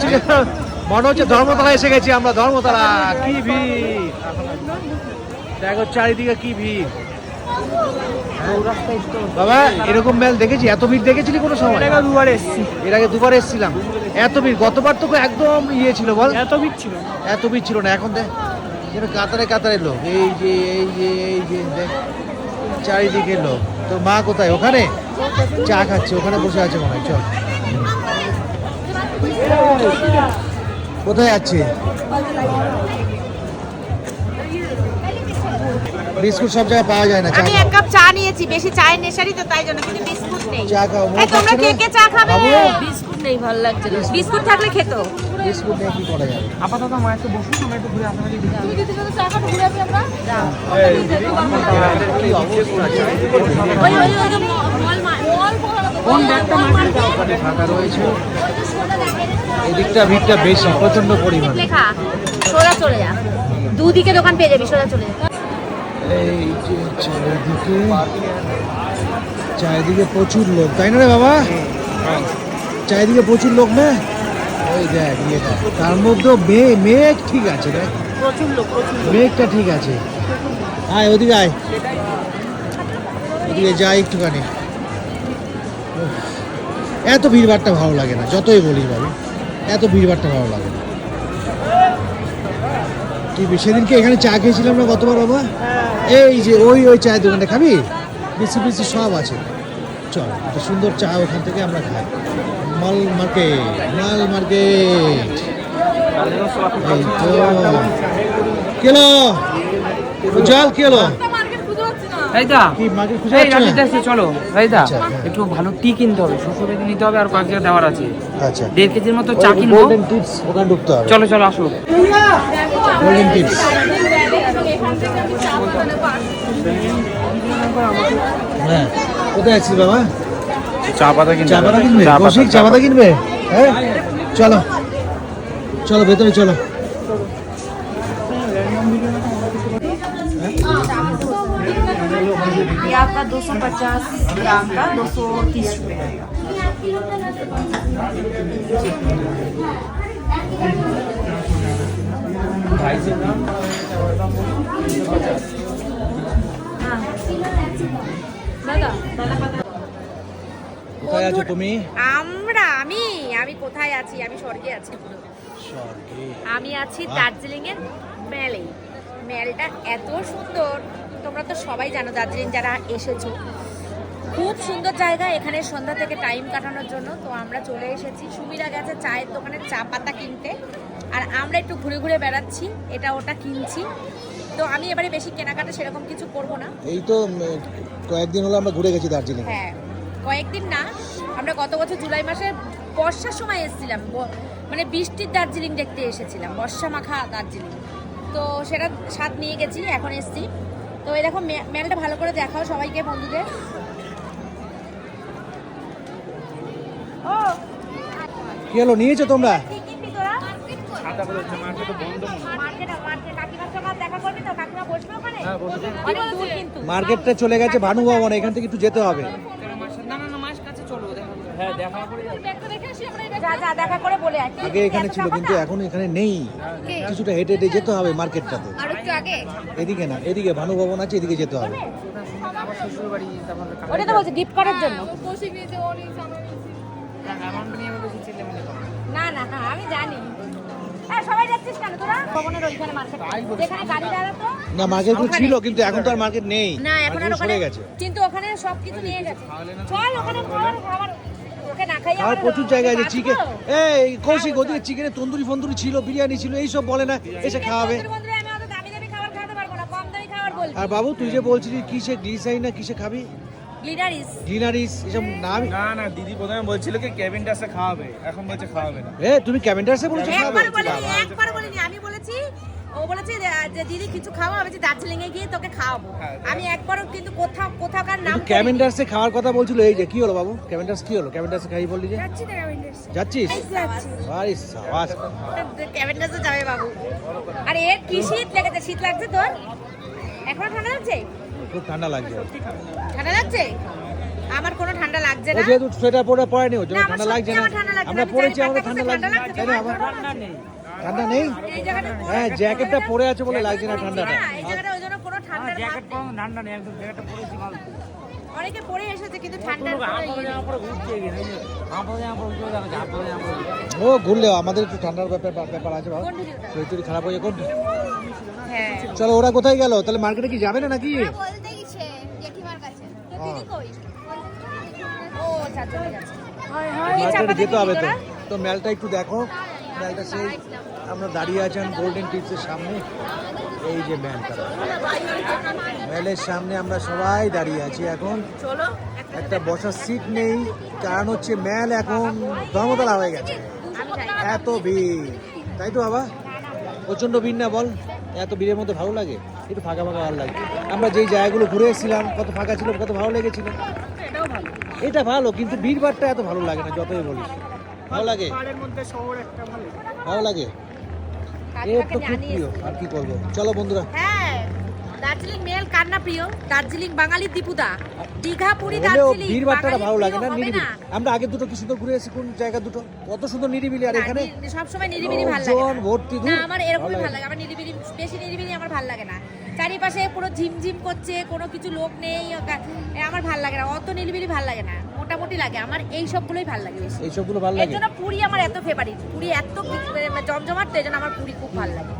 হচ্ছে মনে হচ্ছে ধর্মতলা এসে গেছি আমরা ধর্মতলা কি ভিড়? দেখো চারিদিকে কি ভিড়। বাবা এরকম মেল দেখেছি এত ভিড় দেখেছিলি কোনো সময়? দুবার এসছি। এর আগে দুবার এসেছিলাম। এত ভিড় গতবার তো একদম ইয়ে ছিল বল। এত ভিড় ছিল এত ভিড় ছিল না এখন দেখ যেন কাতারে কাতারে লোক। এই যে এই যে এই যে দেখ চারিদিকে লোক। তো মা কোথায়? ওখানে? চা খাচ্ছে ওখানে বসে আছে মনে হয় চল। কোথায় আছে বিস্কুট সব জায়গায় পাওয়া যায় না আমি এক কাপ চা নিয়েছি বেশি চায়ের নেশারি তো তাই জন্য কিন্তু বিস্কুট নেই চা খাও এই তোমরা কে কে চা খাবে? বিস্কুট নেই ভালো লাগছে না বিস্কুট থাকলে খেত বিস্কুট নিয়ে কি করা যাবে আপাতত মা একটু বসুন আমরা একটু ঘুরে আপনাকে তুমি যদি চা খাবে ঘুরে আসি আমরা চারিদিকে ওই ওই ওই কোন ব্যাগটা মার্কেটে দোকানে ফাঁকা রয়েছে? এদিকটা ভিড়টা বেশি প্রচণ্ড পরিমাণ। লেখা সোজা চলে যা। দুদিকে দোকান পেয়ে যাবি সোজা চলে যা। এই যে চারিদিকে চারিদিকে প্রচুর লোক। তাই না রে বাবা? চারিদিকে প্রচুর লোক না? ওই দেখ ইয়েটা তার মধ্যেও মেঘ মেঘ ঠিক আছে দেখ। প্রচুর লোক প্রচুর মেঘটা ঠিক আছে। আয় ওদিকে আয়। ওদিকে যাই একটুখানি। এত ভিড়ভাড়টা ভালো লাগে না, যতই বলি ভাবি এত ভিড়ভাড়টা ভালো লাগে না। কি সেদিনকে এখানে চা খেয়েছিলাম না গতবার বাবা? এই যে ওই ওই চায়ের দোকানটা খাবি? বিসি বিসি সব আছে। চল, একটা সুন্দর চা ওখান থেকে আমরা খাই। মাল মার্কেট মাল মার্কেট। এই তো। কেলো জল কেলো এই? চলো। আচ্ছা। একটু ভালো টি কিনতে হবে শ্বশুরে নিতে হবে আর কয়েক দেওয়ার আছে। আচ্ছা। দেড় কেজির মতো চা কিনবো। টিপস ওখানে ঢুকতে হবে। চলো চলো আসো। গোল্ডেন টিপস হ্যাঁ। কোথায় আছিস বাবা? চা পাতা কিনতে চা পাতা কিনবে? চা পাতা, চা পাতা কিনবে? হ্যাঁ? চলো। চলো ভেতরে চলো। ये आपका 250 ग्राम का 230 रुपए आएगा কোথায় আছো তুমি আমরা আমি আমি কোথায় আছি আমি স্বর্গে আছি পুরো স্বর্গে আমি আছি দার্জিলিং এর মেলে মেলটা এত সুন্দর তোমরা তো সবাই জানো দার্জিলিং যারা এসেছ। খুব সুন্দর জায়গা এখানে সন্ধ্যা থেকে টাইম কাটানোর জন্য। তো আমরা চলে এসেছি। সুমিরা গেছে চায়ের দোকানে চা পাতা কিনতে। আর আমরা একটু ঘুরে ঘুরে বেড়াচ্ছি। এটা ওটা কিনছি। তো আমি এবারে বেশি কেনাকাটা সেরকম কিছু করব না। এই তো কয়েকদিন হলো আমরা ঘুরে গেছি দার্জিলিং। হ্যাঁ কয়েকদিন না। আমরা গত বছর জুলাই মাসে বর্ষার সময় এসেছিলাম। মানে বৃষ্টির দার্জিলিং দেখতে এসেছিলাম। বর্ষা মাখা দার্জিলিং। তো সেটা স্বাদ নিয়ে গেছি এখন এসছি। তো এই দেখো মেলটা ভালো করে দেখাও সবাইকে বন্ধুদের। কি হলো নিয়েছো তোমরা? কিন্তু। মার্কেটটা চলে গেছে ভানু ভবন এখান থেকে একটু যেতে হবে না না না মাস কাছে চলো দেখা করে- হ্যাঁ বলে আগে এখানে ছিল কিন্তু এখন এখানে নেই। কিছুটা হেঁটে হেঁটে যেতে হবে মার্কেটটাতে। আর একটু আগে? এদিকে না এদিকে ভানু ভবন আছে এদিকে যেতে হবে। ওটা তো বলছি গিফট করার জন্য। করব। না না হ্যাঁ আমি জানি। হ্যাঁ সবাই যাচ্ছিস কেন তোরা? ভবনের ওইখানে মার্কেট যেখানে গাড়ি দাঁড়াতো। না মার্কেটগুলো ওখানে। ছিল কিন্তু এখন তো আর মার্কেট নেই। না এখন আর ওখানে গেছে। কিন্তু ওখানে সব কিছু নিয়ে গেছে। চল ওখানে না খাইয়ে আর প্রচুর জায়গা আছে চিকেন এই কৌশিক ওদিকে চিকেনের তন্দুরি ফন্দুরি ছিল বিরিয়ানি ছিল এইসব বলে না এসে খাওয়াবে। আর বাবু তুই যে বলছিলি কিসে গ্লিসাইন না কিসে খাবি? গ্লিনারিস গ্লিনারিস এসব নাম না না দিদি প্রথমে বলছিল কি কেবিন খাওয়াবে এখন বলছে খাওয়াবে না। এ তুমি ক্যাভেন্ডার্সে বলছো খাবে একবার বলিনি একবার বলিনি আমি বলেছি ও বলেছে যে- যে দিদি কিছু খাওয়া আমি দার্জিলিং এ গিয়ে তোকে খাওয়াবো। হ্যাঁ, আমি একবারও কিন্তু কোথাও কোথাকার নাম কিন্তু ক্যাভেন্ডার্সে খাওয়ার কথা বলছিল এই যে কি হলো বাবু? ক্যাভেন্ডার্স কি হলো? ক্যাভেন্ডার্সে খাই বললি যে? যাচ্ছি না ক্যাভেন্ডার্স। যাচ্ছিস? আরে সাবাস। ক্যাভেন্ডার্সে যাবে বাবু। আর এর কি শীত লেগেছে? শীত লাগছে তোর? এখনও ঠান্ডা লাগছে? খুব ঠান্ডা লাগছে। ঠান্ডা লাগছে। আমার কোনো ঠান্ডা লাগছে না। যেহেতু সোয়েটার পরে পরেনি ওর জন্য না, ঠান্ডা লাগছে না। আমার ঠান্ডা লাগছে না। আমরা পরেছি জানি আমাদের ঠান্ডা লাগছে। না আবার ঠান্ডা নেই। ঠান্ডা নেই? হ্যাঁ জ্যাকেটটা পরে আছে বলে লাগছে না ঠান্ডাটা। জ্যাকেট ঠান্ডা নেই একদম জ্যাকেটটা পরেছি ভালো। অনেকে পরে এসেছে কিন্তু ও ঘুরলেও আমাদের একটু ঠান্ডার ব্যাপার ব্যাপার আছে বাবা। শরীর খারাপ হয়ে কোন হ্যাঁ। চলো ওরা কোথায় গেল? তাহলে মার্কেটে কি যাবে না নাকি? বলতে গেছে জেঠিমার কাছে। ও। আচ্ছা মার্কেটে যেতে হবে তো। তো মেলটা একটু দেখো। সেই, আমরা দাঁড়িয়ে আছেন গোল্ডেন টিপসের সামনে। এই যে মেলটা মেলের সামনে আমরা সবাই দাঁড়িয়ে আছি এখন। একটা বসার সিট নেই, কারণ হচ্ছে মেল এখন ধর্মতলা হয়ে গেছে। এত ভিড়। তাই তো বাবা? প্রচণ্ড ভিড় না বল? এত ভিড়ের মধ্যে ভালো লাগে? একটু ফাঁকা ফাঁকা ভালো লাগে। আমরা যেই জায়গাগুলো ঘুরে এসেছিলাম, কত ফাঁকা ছিল, কত ভালো লেগেছিল। এটা ভালো, কিন্তু ভিড় ভাড়টা এত ভালো লাগে না, যতই বলিস। ভালো লাগে? পাহাড়ের মধ্যে শহর একটা ভালো ভালো লাগে? এ তো খুব প্রিয় আর কি করব? চলো বন্ধুরা। হ্যাঁ দার্জিলিং মেল কার না প্রিয়? দার্জিলিং বাঙালি দীপুদা। দীঘা পুরী দার্জিলিং ভিড় ভাড়টা ভালো লাগে না? নিরিবিলি। আমরা আগে দুটো কি সুন্দর ঘুরে এসেছি? কোন জায়গা দুটো? কত সুন্দর নিরিবিলি আর এখানে নি- সবসময় নিরিবিলি ভালো লাগে না। ভর্তি না আমার এরকমই ভালো ভালো লাগে। আমার নিরিবিলি বেশি নিরিবিলি আমার ভালো লাগে না। চারিপাশে পুরো ঝিমঝিম করছে কোনো কিছু লোক নেই আমার ভালো লাগে না। অত নিরিবিলি ভালো লাগে না। মোটামুটি লাগে। আমার এই সবগুলোই ভালো লাগে এই সবগুলো ভালো এর লাগে জন্য পুরি আমার এত ফেভারিট পুরি এত মানে জমজমাট তো এই জন্য আমার পুরি খুব ভালো লাগে।